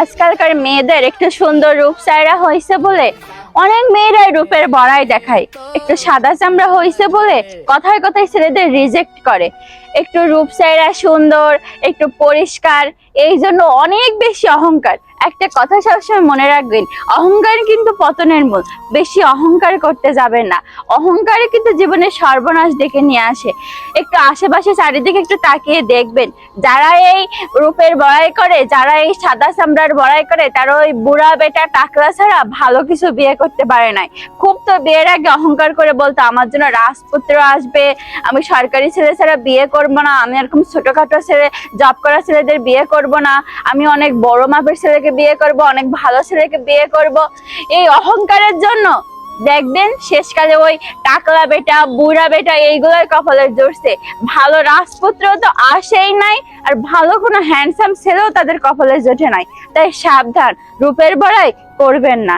আজকালকার মেয়েদের একটু সুন্দর রূপ চায়রা হয়েছে বলে অনেক মেয়েরাই রূপের বড়াই দেখায়। একটু সাদা চামড়া হয়েছে বলে কথায় কথায় ছেলেদের রিজেক্ট করে। একটু রূপ চাইরা সুন্দর, একটু পরিষ্কার, এই জন্য অনেক বেশি অহংকার। একটা কথা সবসময় মনে রাখবেন, অহংকার কিন্তু পতনের মূল। বেশি অহংকার করতে যাবেন না। অহংকারে কিন্তু জীবনে সর্বনাশ ডেকে নিয়ে আসে। একটু আশেপাশে চারিদিকে একটু তাকিয়ে দেখবেন, যারা এই রূপের বড়াই করে, যারা এই সাদা চামড়ার বড়াই করে, তারা ওই বুড়া বেটা টাকলা ছাড়া ভালো কিছু বিয়ে করতে পারে নাই। খুব তো বিয়ের আগে অহংকার করে বলতো, আমার জন্য রাজপুত্র আসবে, আমি সরকারি ছেলে ছাড়া বিয়ে করব না, আমি এরকম ছোটখাটো ছেলে জব করা ছেলেদের বিয়ে করব না, আমি অনেক বড় মাপের ছেলেকে বিয়ে করব, অনেক ভালো ছেলেকে বিয়ে করব। এই অহংকারের জন্য দেখবেন শেষকালে ওই টাকলা বেটা, বুড়া বেটা এইগুলোই কপালের জোরছে ভালো রাজপুত্র তো আসেই নাই, আর ভালো কোনো হ্যান্ডসাম ছেলেও তাদের কপালে জোটে নাই। তাই সাবধান, রূপের বড়াই করবেন না।